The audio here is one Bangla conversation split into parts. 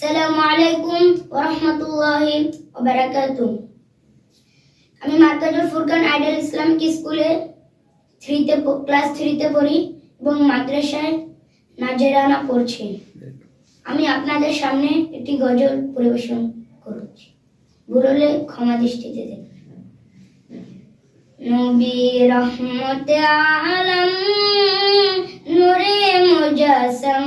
আসসালামু আলাইকুম ওয়া রাহমাতুল্লাহি ওয়া বারাকাতুহু আমি মার্কাজুল ফুরকান আইডল ইসলামিক স্কুলে থ্রিতে ক্লাস থ্রিতে পড়ি এবং মাদ্রাসায় নাজেরানা পড়ছি। আমি আপনাদের সামনে একটি গজল পরিবেশন করছি। হলে ক্ষমা দৃষ্টিতে দেখবেন নবী রহমত আলম, নূরে মুজাসম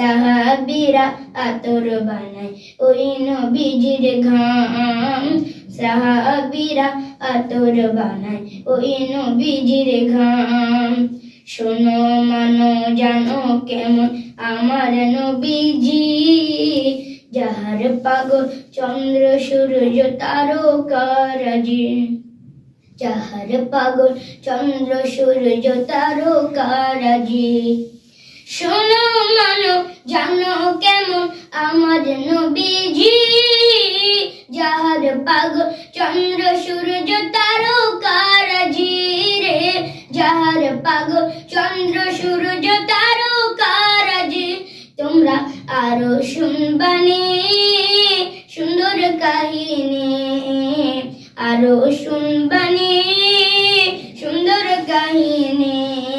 সাহাবিরা আতর বানায়। ওই নবীজির ঘাম সাহাবিরা আতর বানায়। ওই নবীজির ঘাম। শোনো, মানো, জানো কেমন আমার নবীজি। যাহার পাগল চন্দ্র, সূর্য, তারকারাজি। যাহার পাগল চন্দ্র, সূর্য, তারকারাজি। শোনো মানো জানো কেমন আমার নবীজি? যাহার পাগল, চন্দ্র, সূর্য তারকারাজি রে যাহার পাগল, চন্দ্র, সূর্য, তারকারাজি, তোমরা আরও শুনবানি, সুন্দর কাহিনী। আরও শুনবানি, সুন্দর কাহিনী।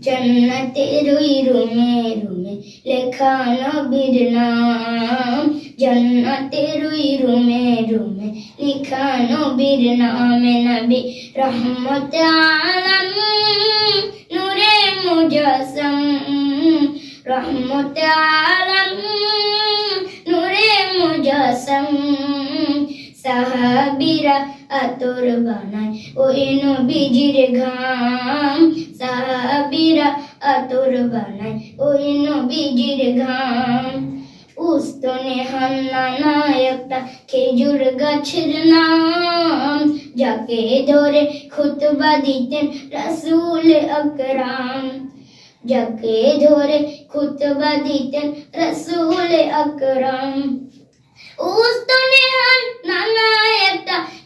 জন্নতের ওই রুমে রুমে লেখা নবীর নাম জন্নতের ওই রুমে রুমে লেখা নবীর নামে নবী রহমত আলম নূরে মুজাসম রহমত আলম নূরে মুজাসম সাহাবিরা আতর বানায় ওই নবীজির ঘাম, সাহাবিরা আতর বানায় ওই নবীজির ঘাম, উস্তনে হান্নানা একটা খেজুর গাছের নাম। যাকে ধরে খুতবা দিতেন রাসূল আকরাম। যাকে ধরে খুতবা দিতেন রাসূল আকরাম। উস্তনে হান নানা একটা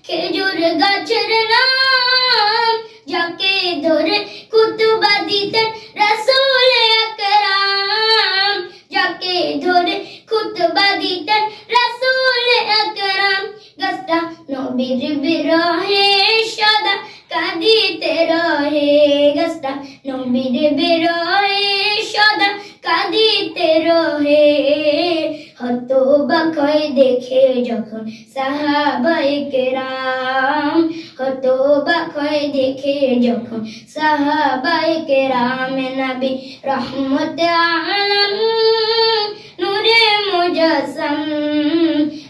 খেজুর গাছের নাম যাকে ধরে কুতুবা দিতেন রাসূল আকরাম। যাকে ধরে খুতবা দিতেন রাসূল আকরাম। গাছটা নবীর বিরহে সদা কাঁদিতে রহে। গাছটা নবীর বিরহে হত বাকয় দেখে যখন সাহাবাই কেরাম। হত বাকয় দেখে যখন সাহাবাই কেরাম। নবী রহমত আলম, নূরে মুজাসম।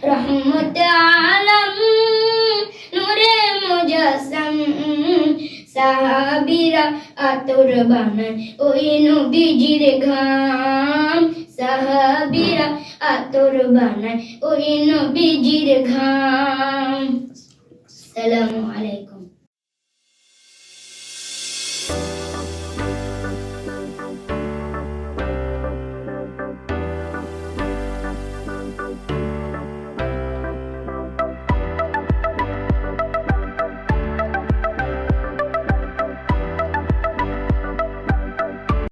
রহমত আলম, নূরে মুজাসম। সাহাবিরা আতর বানায় ওই নবীজির ঘাম সাহাবিরা আতর বানায়। ওই নবীজির ঘাম। সালামু আলাইকুম।